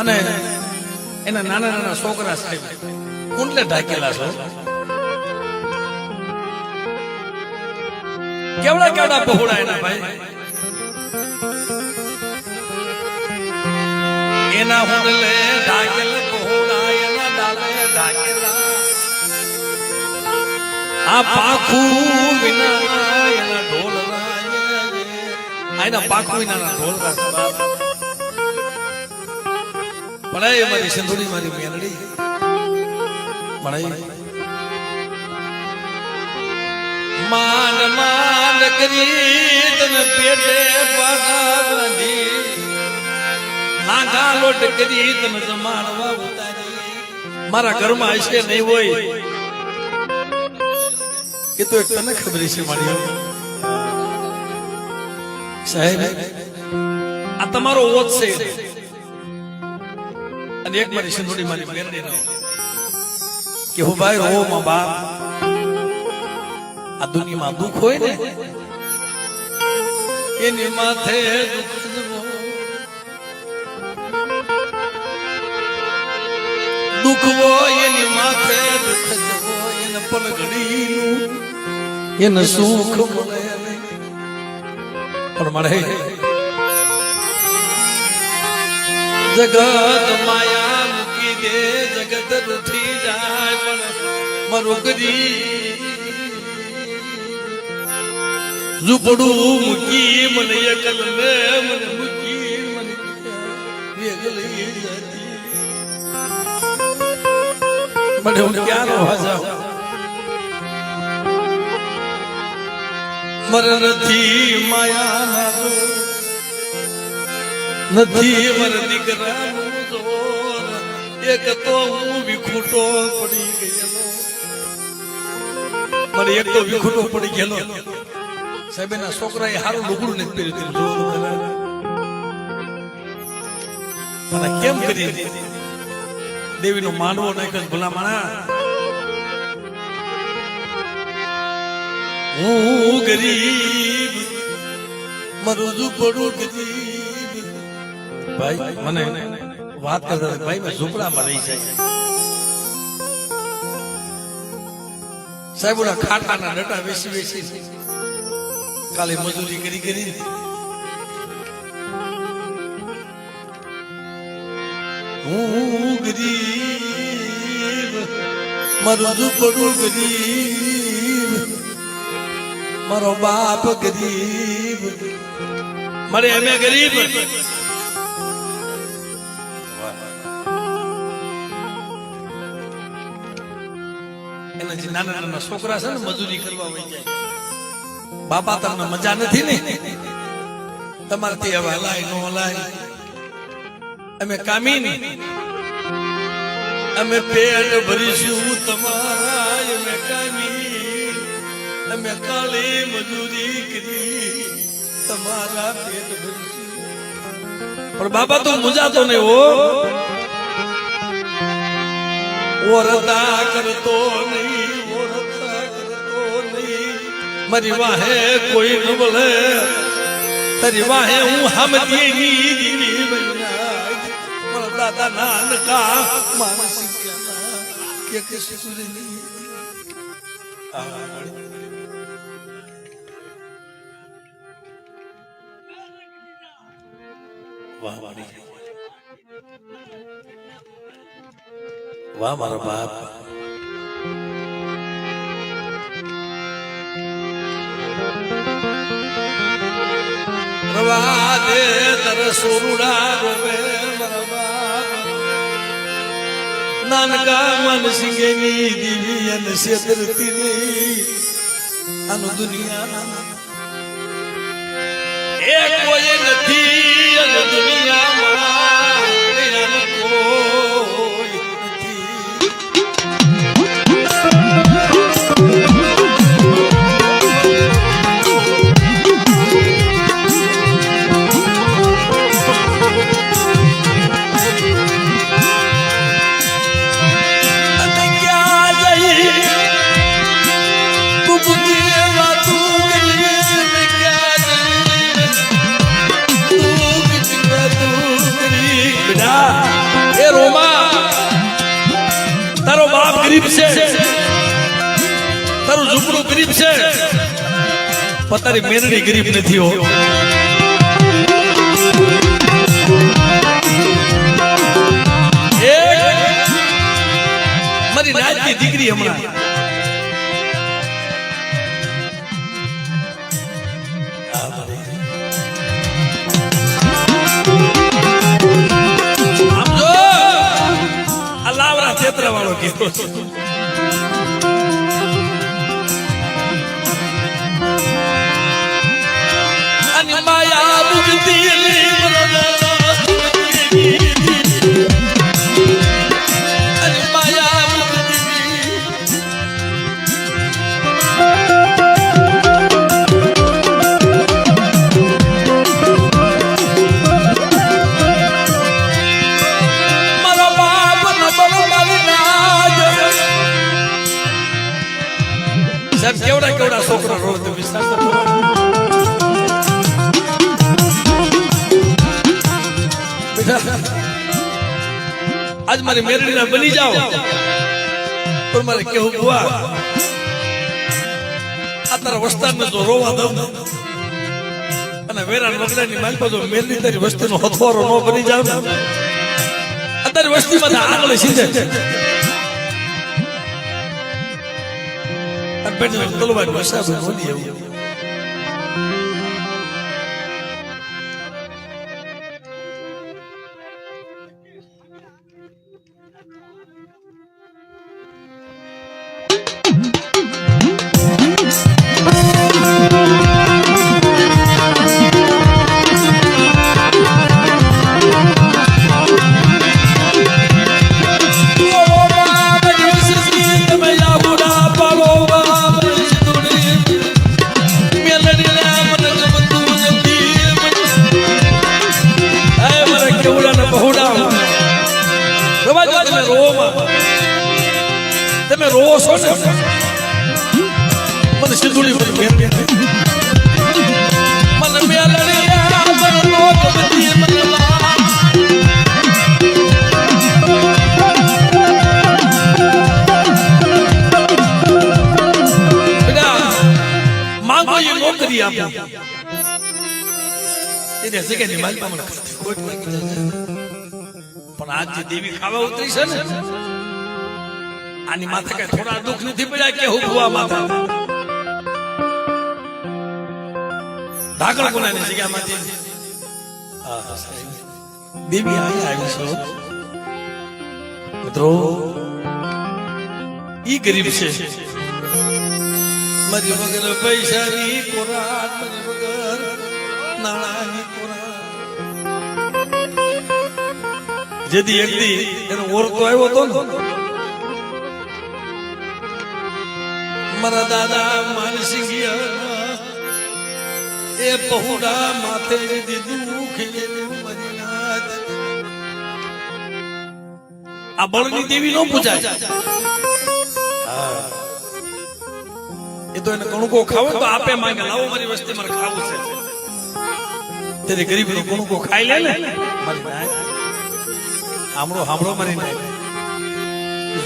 અને એના નાના નાના છોકરા સાહેબ કુંડલે ઢાકેલા છે. કેવડા કેવડા બહોળા એના ભાઈ? એના હુંડલે ઢાકેલ, બહોળા એના ડાલે ઢાકેલા. આ પાખું વિના એના ઢોલના આ એના પાખું ઢોલ ઢોલના પડાય મારી સિંધુડી મારી મેલડી. પડાય માંડ માન કરી તને પેટે પાડી નાગા લોટ કરી તને જમાડવા ઉતારી મારા ઘરમાં હશે નહીં હોય. એ તો એક તને ખબર છે મારી સાહેબ, આ તમારો ઓત છે. અને એક મારી સિંધુડી મારી બેરડી રહો કે હું ભાઈ રો માં બાપ. આ દુનિયામાં દુઃખ હોય ને, એની માથે દુઃખ પણ મળે જગત માયા મૂકી દે, જગત રૂઠી જાય, પણ મારું ગરી ઝૂંપડું મૂકી, મને એકલ મે મને મૂકી, મને જતી મને હું ક્યાં જાઉં મર નથી માયા નથી મર દીકરાનું જોર. એક તો હું વિખૂટો પડી ગયેલો. મને એક તો વિખૂટો પડી ગયેલો. સાહેબ, એના છોકરાએ સારું લુગડું નથી પહેર્યું તેમ જોર મને કેમ કરી દેવીનો માનવો નાખ્યો ભલા માણા હું ગરીબ, મારું પડું ગરીબ ભાઈ, મને વાત કરતા ભાઈ, મેં ઝૂંપડામાં રહી છે. સાહેબ, ઓલા ખાટાના ડટા વેસી વેસી કાલે મજૂરી કરી કરી. હું ગરીબ, મારું ઝૂંપડું ગરીબ, મારો બાપ ગરીબ. મારે અમે ગરીબ. નાના નાના છોકરા છે ને, મજૂરી કરવા વહી જાય. બાપા તમને મજા નથી ને? તમારાથી હવે હલાય, નો હલાય. અમે કામી ને અમે પેટ ભરીશું તમારા, અમે કામી અમે કાળી મજૂરી કરી તમારા પેટ ભરીશું. પણ બાબા તો મુજાતો ને ઓ ઓરતા કરતો નહીં. મારી વાહે કોઈ ન બોલે. તારી વાહે હું હમતી ની દીવી બન્યા દાદા નાનકા માનસી કે કે સુરની. વાહ વાહ. વાહ, મારા બાપ. સોરુડા રોવે નાનકા મન સિંગેની દીવી અને છેતરતી નહીં આનું દુનિયા. એ કોઈ નથી અને દુનિયામાં તારી મેરડી ગરીબ નથી હો. મારી નાચની દીકરી હમણાં. વાળો કીધો માયા મારી મેરડીના બની જાઓ. પણ મારે કેવું બુઆ આ તારા વસ્તારને તો રોવા દઉં. અને વેરાણ વગડાની માલપા જો મેરડી તારી વસ્તીનો હથવારો ન બની જાવ. ને અત્યારે વસ્તીમાં આગળ સીધે. તલવાર વસાબ બોલી એવું. સિંધુડી મને મેર મને મેલડિયા મને બધી પણ આજ જે ખાવા ઉતરી આની માથે કઈ થોડા દુઃખ નથી પડ્યા કે હું ભુવા માથા ઢાકણ કોનાની જગ્યામાંથી? દેવી અહીંયા આવી છે. મિત્રો, ઈ ગરીબ છે. મારી વગર પૈસાની કોરાટ મારી વગર નાણાની કોરાટ જેથી એક દી એનો ઓરતો આવ્યો ને. મારા દાદા માનસિંહ એ પહોડા માથે આ બળની દેવી નો પૂજાય. એ તો એને કણુકો ખાવો તો આપે માંગે, લાવો મારી વસ્તી, મારે ખાવું છે. તેથી ગરીબ નો કણુકો ખાઈ લે ને. મારી નાથ હામળો હામળો મારી નાય.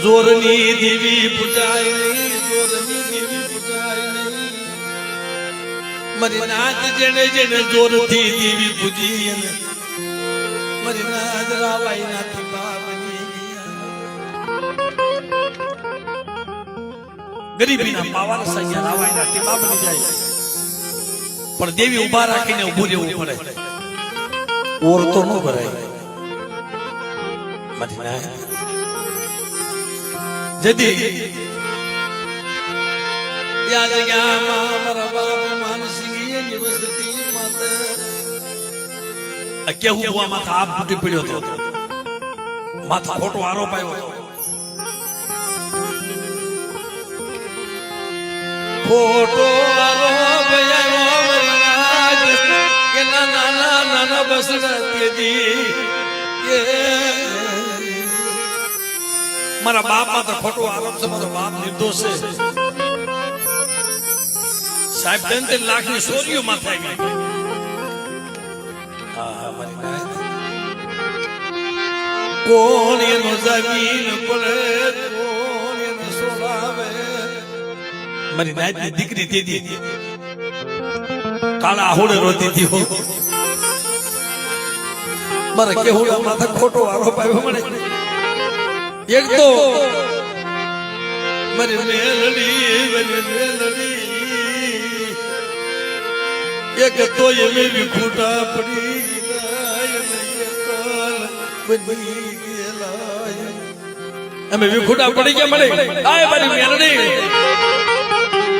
જોરની દેવી પૂજાય જોરની દેવી પૂજાય નહીં. મારી નાથ જેને જેને જોરથી દેવી પૂજી મારી નાથ રાવાઈ ઊભા રાખીને ઊભું રહેવું ઓર તો નાથ જદી યા જગ્યામાં કેવું હુઆ માથા આપ ફૂટી પડ્યો હતો. માથા ખોટો આરોપ આવ્યો ખોટો આરોપ આવ્યો કે ના નાના નાના બસ મારા બાપમાં તો ખોટો આરોપ છે મારો બાપ નિર્દોષ છે. સાહેબ ત્રણ ત્રણ લાખની સોરીઓ માથે આવી. કોણ એનો જમીન પડે મારી નાતની દીકરી દીદી કાળા હોડે રોતી હો. મારે કેવું માથે ખોટો આરોપ આવ્યો મને. એક તો મારી મેલડી મારી મેલડી એક તો એમે વિખૂટા પડી અમે વિખુડા પડી ગયા મને આય મારી મેરડી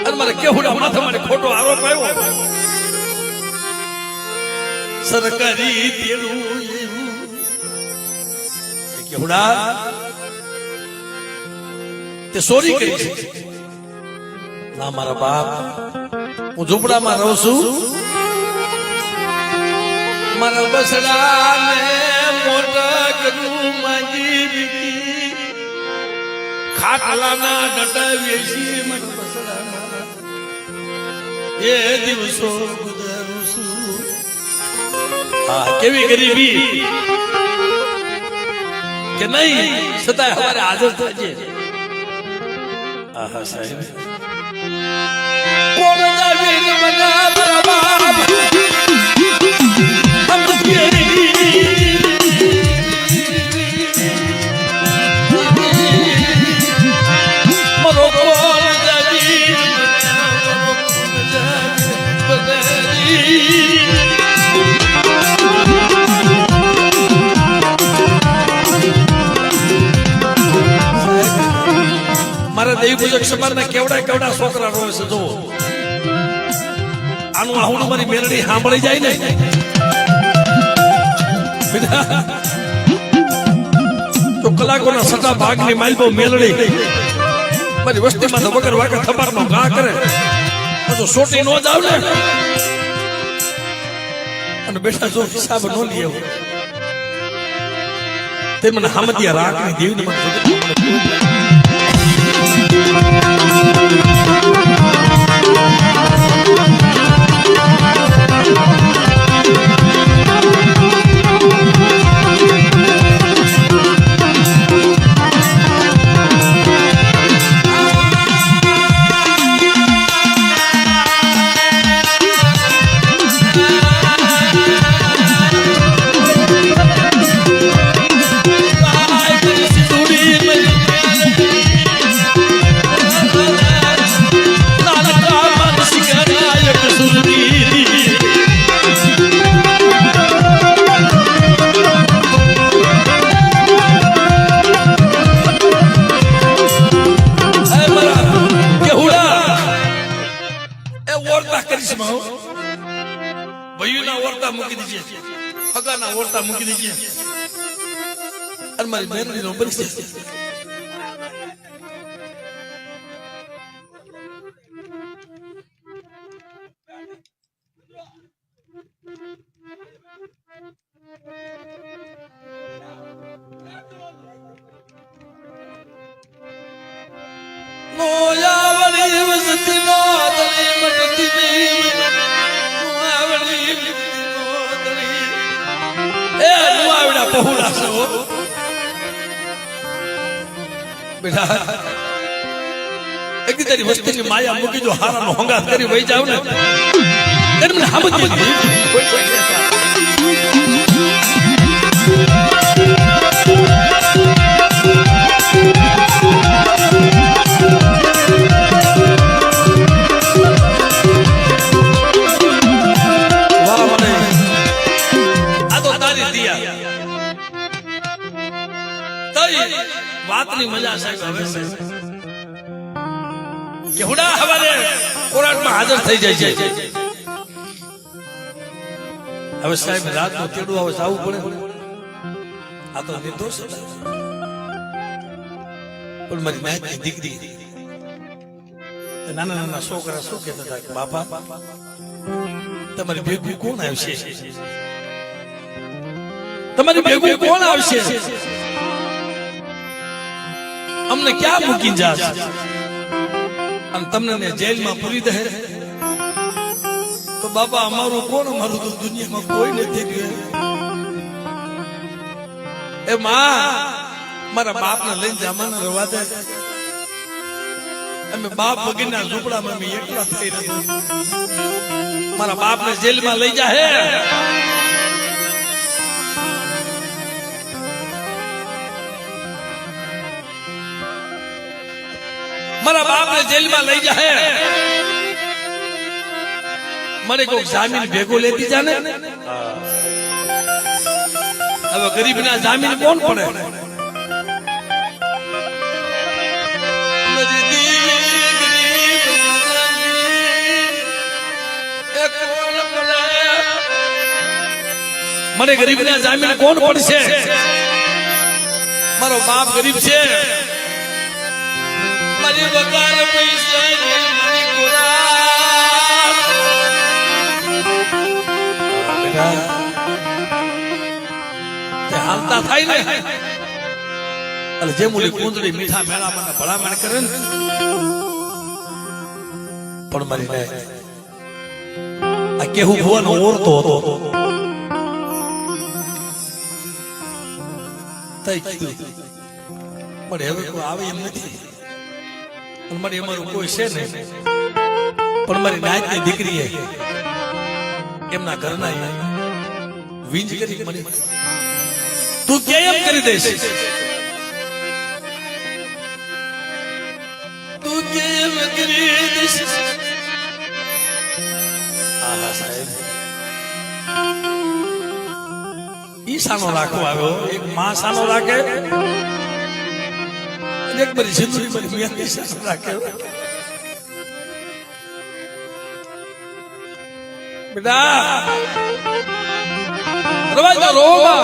અને મારે કેહુડા માથે મારે ખોટો આરોપ આવ્યો. સરકારી એવું. એ તે સોરી કરી છે. ના, મારા બાપ, હું ઝૂંપડામાં રહું છું. હા કેવી ગરીબી. કે નહીં છતાંય હવારે હાજર થજે આહા સાહેબ. સમાજના કેવડા કેવડા છોકરા રોવે છે જો આનું આહુડું મારી મેલડી સાંભળી જાય ને. તો કલાકોના સટા વસ્તીમાં વગર કરે. તો સોટી નો જાવ ને અને બેટા, જો તે મને હામતિયા રાખની પહોળા છે હો બેટા એક તારી વસ્તીની માયા મૂકી જો હારાનો હોંગાત કરી વહી જાવ ને સમજી હાજર થઈ જાય છે. હવે સાહેબ, રાત નો તેડું હવે સાવું પડે. આ તો નિર્દોષ પણ મારી નાની દીકરી. નાના નાના છોકરા શું કહેતા હતા બાપા, તમારી ભેગું કોણ આવશે? તમારી ભેગું કોણ આવશે? અમને ક્યાં મૂકી જાશ? અને તમને જેલમાં પૂરી દે બાપા, અમારું કોણ? અમારું તો દુનિયામાં કોઈ નથી એ માં, મારા બાપને લઈને જામાને રવા દે. અમે બાપ વગરના ઝૂંપડામાં અમે એકલા થઈ રહ્યા. મારા બાપને જેલમાં લઈ જાહે મારા બાપને જેલમાં લઈ જાહે મને કોઈ જામીન ભેગો લેતી જાને? હવે ગરીબના જામીન કોણ પડે? મને ગરીબ ના જામીન કોણ પડશે? મારો બાપ ગરીબ છે. મારી વગર પૈસા મારી ખોરાક. બેટા, હાલતા થાય ને? અને જે મુલી કુંદડી મીઠા મેળામાં ભલામણ કરે ને પણ મારી ને આ કેવું ભુવાનો ઓરતો હતો. પણ હવે કોઈ આવે એમ નથી. અને મારી અમારું કોઈ છે નહીં. પણ મારી નાયકની દીકરીએ એમના ઘરના વીંજ કરી મને તું કેમ કરી દઈશ? તું કેમ કરી દઈશ? આહા સાહેબ. ઈ સાનો રાખો આવ્યો. એક માં સાનો રાખે. એક બધી જિંદગી બધી મિયાની સાનો રાખે. બેટા રવાજમાં રોમાં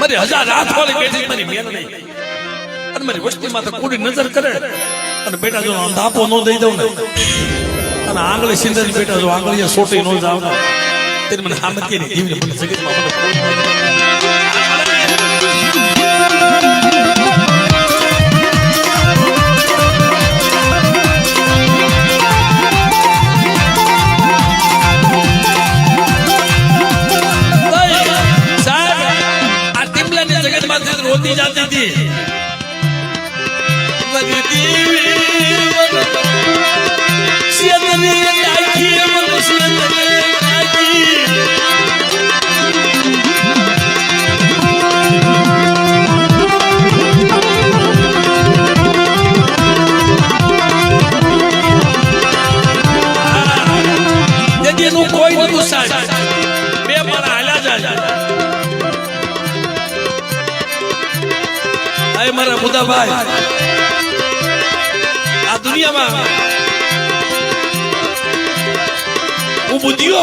મારી હજાર રાત વાળી બેઠી મારી મેલ નહીં અને મારી વસ્તીમાં તો કુડી નજર કરે. અને બેટા જો અંધાપો ન દઈ દઉં ને, અને આંગળી સિંદર બેટા જો આંગળીએ સોટી ન જાવ ને, તેને મને હામતીની જીવને મને મને કોઈ જગતમાંથી રોતી અરે મારા બુધાભાઈ આ દુનિયામાં હું બુદ્ધિઓ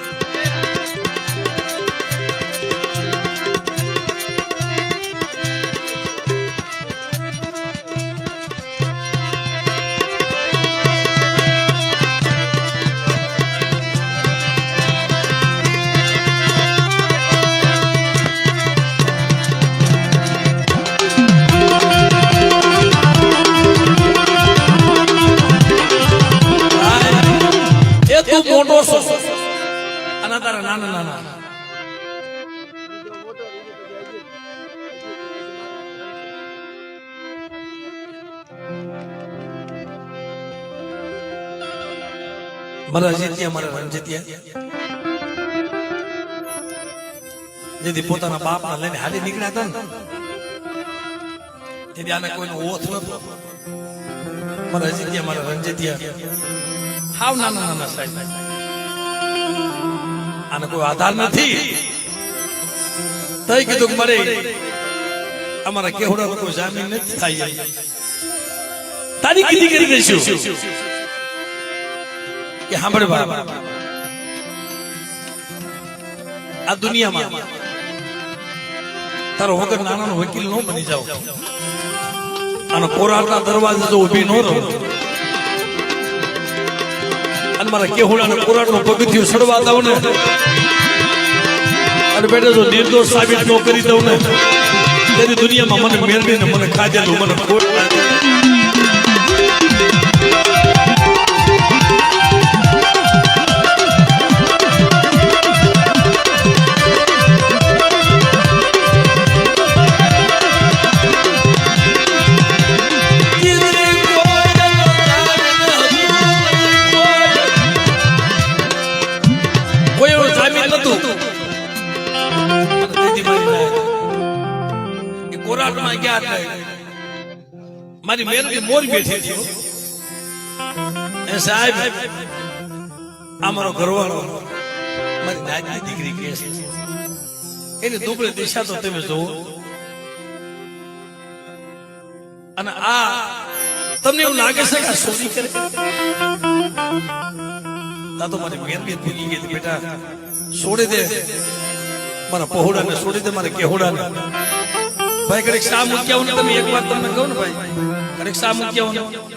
મારા જીત્યા મારા રણજીત્યા જેથી પોતાના બાપના લઈને હાલી નીકળ્યા હતા ને તેથી આને કોઈનો ઓથ નતો મારા જીત્યા મારા રણજીત્યા હાવ નાના નાના સાહેબ આને કોઈ આધાર નથી તઈ કીધું કે મારે અમારા કેવડા લોકો જામીન નથી થાય તારી કીધી કરી દઈશું કે સાંભળ આ દુનિયામાં તારો વગર નાનાનો વકીલ નો બની જાવ અને કોરાટના દરવાજે જો ઊભી ન રહો. અને મારા કેહોડાને કોરાટનો પગથિયું સડવા દઉં ને. અને બેટા જો નિર્દોષ સાબિત ન કરી દઉં ને, તેની દુનિયામાં મને મેળવીને મને ખાધેલું મને ખોટ એ ગયા હતા મારી મેરડી મોર બેઠી છે એ સાહેબ, આ ઘરવાળો, મારી દાદીની દીકરી કે છે. એની દુબળી દિશા તો તમે જોવો અને આ તમને એવું લાગે છે કે ચોરી કરે? ના તો મારી મેરડી ભૂલી ગઈ બેટા. છોડી દે. મારા પહોળાને છોડી દે મારા કેહોડાને ભાઈ કડેક શા મૂક્યા હું તમે એક વાત તમને કહું ને ભાઈ? કડેક શા મૂક્યા હું